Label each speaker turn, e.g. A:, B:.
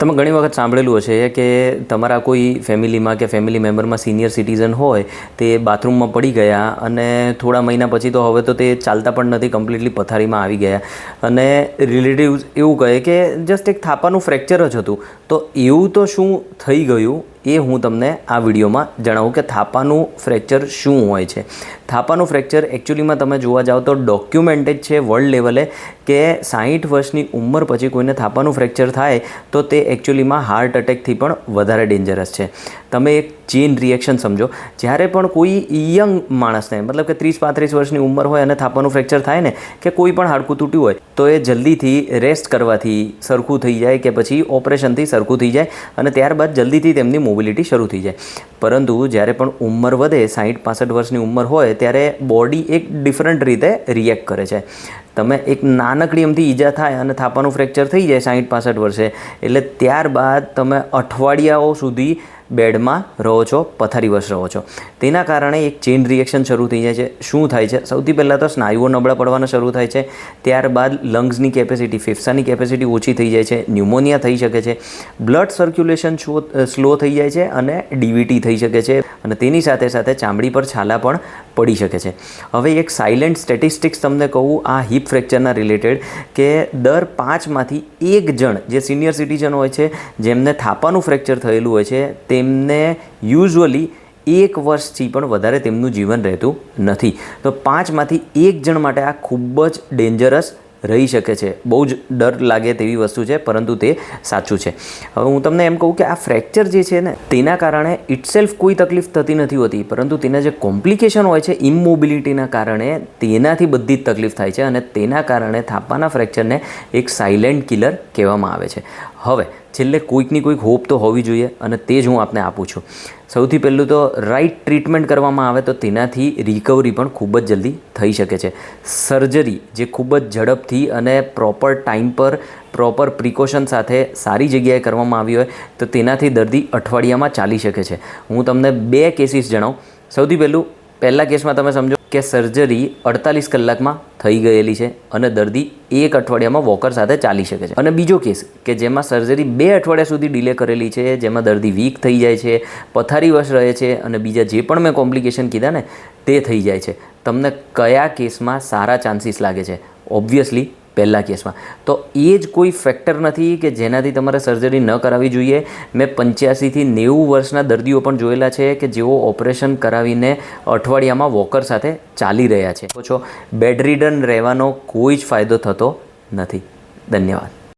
A: તમે ઘણી વખત સાંભળેલું હશે કે તમારા કોઈ ફેમિલીમાં કે ફેમિલી મેમ્બરમાં સિનિયર સિટીઝન હોય, તે બાથરૂમમાં પડી ગયા અને થોડા મહિના પછી તો હવે તો તે ચાલતા પણ નથી, કમ્પ્લીટલી પથારીમાં આવી ગયા. અને રિલેટિવ્સ એવું કહે કે જસ્ટ એક થાપાનું ફ્રેક્ચર જ હતું. તો એવું તો શું થઈ ગયું? એ હું તમને આ વિડીયોમાં જણાવું કે થાપાનું ફ્રેક્ચર શું હોય છે. થાપાનું ફ્રેક્ચર એકચ્યુઅલીમાં તમે જોવા જાઓ તો ડોક્યુમેન્ટેડ છે વર્લ્ડ લેવલે કે સાહીઠ વર્ષની ઉંમર પછી કોઈને થાપાનું ફ્રેક્ચર થાય તો તે એકચ્યુઅલીમાં હાર્ટ અટેકથી પણ વધારે ડેન્જરસ છે. તમે એક ચેઇન રિએક્શન સમજો, જ્યારે પણ કોઈ યંગ માણસને, મતલબ કે ત્રીસ પાંત્રીસ વર્ષની ઉંમર હોય અને થાપાનું ફ્રેક્ચર થાય ને, કે કોઈ પણ હાડકું તૂટ્યું હોય, તો એ જલ્દીથી રેસ્ટ કરવાથી સરખું થઈ જાય કે પછી ઓપરેશનથી સરખું થઈ જાય અને ત્યારબાદ જલ્દીથી તેમની મોબિલિટી શરૂ થઈ જાય. પરંતુ જ્યારે પણ ઉંમર વધે, સાહીઠ પાસઠ વર્ષની ઉંમર હોય ત્યારે બોડી એક ડિફરન્ટ રીતે રિએક્ટ કરે છે. તમે એક નાનકડી એમથી ઈજા થાય અને થાપાનું ફ્રેક્ચર થઈ જાય સાહીઠ પાસઠ વર્ષે, એટલે ત્યારબાદ તમે અઠવાડિયાઓ સુધી બેડમાં રહો છો પથારીવશ રહો છો. તેના કારણે એક ચેઇન રિએક્શન શરૂ થઈ જાય છે. શું થાય છે? સૌથી પહેલાં તો સ્નાયુઓ નબળા પડવાના શરૂ થાય છે. ત્યારબાદ લંગ્સની કેપેસિટી ફેફસાની કેપેસિટી ઓછી થઈ જાય છે. ન્યુમોનિયા થઈ શકે છે. બ્લડ સર્ક્યુલેશન સ્લો થઈ જાય છે અને ડીવીટી થઈ શકે છે. અને તેની સાથે સાથે ચામડી પર છાલા પણ પડી શકે છે. હવે એક સાયલેન્ટ સ્ટેટિસ્ટિક્સ તમને કહું આ હિપ ફ્રેક્ચરના રિલેટેડ કે દર પાંચમાંથી એક જણ જે સિનિયર સિટીઝન હોય છે, જેમને થાપાનું ફ્રેક્ચર થયેલું હોય છે તેમને યુઝ્યુઅલી એક વર્ષથી પણ વધારે તેમનું જીવન રહેતું નથી. તો પાંચમાંથી એક જણ માટે આ ખૂબ જ ડેન્જરસ રહી શકે છે. બહુ જ ડર લાગે તેવી વસ્તુ છે, પરંતુ તે સાચું છે. હવે હું તમને એમ કહું કે આ ફ્રેક્ચર જે છે ને, તેના કારણે ઇટસેલ્ફ કોઈ તકલીફ થતી નથી હોતી, પરંતુ તેના જે કોમ્પ્લિકેશન હોય છે ઇમોબિલિટીના કારણે તેનાથી બધી જ તકલીફ થાય છે અને તેના કારણે થાપાના ફ્રેક્ચરને એક સાયલેન્ટ કિલર કહેવામાં આવે છે. હવે, છેલ્લે કોઈકની કોઈક હોપ તો હોવી જોઈએ અને તે જ હું આપને આપું છું. સૌથી પહેલું તો રાઈટ ટ્રીટમેન્ટ કરવામાં આવે તો તેનાથી રિકવરી પણ ખૂબ જ જલ્દી થઈ શકે છે. સર્જરી જે ખૂબ જ ઝડપથી અને પ્રોપર ટાઈમ પર પ્રોપર પ્રિકોશન સાથે સારી જગ્યાએ કરવામાં આવી હોય તો તેનાથી દર્દી અઠવાડિયામાં ચાલી શકે છે. હું તમને બે કેસીસ જણાવું. સૌથી પહેલું, પહેલા કેસમાં તમે સમજો કે સર્જરી અડતાલીસ કલાકમાં થઈ ગયેલી છે અને દર્દી એક અઠવાડિયામાં વોકર સાથે ચાલી શકે છે. અને બીજો કેસ કે જેમાં સર્જરી બે અઠવાડિયા સુધી ડિલે કરેલી છે, જેમાં દર્દી વીક થઈ જાય છે પથારીવશ રહે છે અને બીજા જે પણ મેં કોમ્પ્લિકેશન કીધા ને, તે થઈ જાય છે. તમને કયા કેસમાં સારા ચાન્સીસ લાગે છે? ઓબ્વિયસલી પહેલા કેસમાં. તો એ જ કોઈ ફેક્ટર નથી કે જેનાથી તમારે સર્જરી ન કરાવવી જોઈએ. મેં પંચ્યાસીથી નેવું વર્ષના દર્દીઓ પણ જોયેલા છે કે જેઓ ઓપરેશન કરાવીને અઠવાડિયામાં વોકર સાથે ચાલી રહ્યા છે. છો બેડરીડન રહેવાનો કોઈ જ ફાયદો થતો નથી. ધન્યવાદ.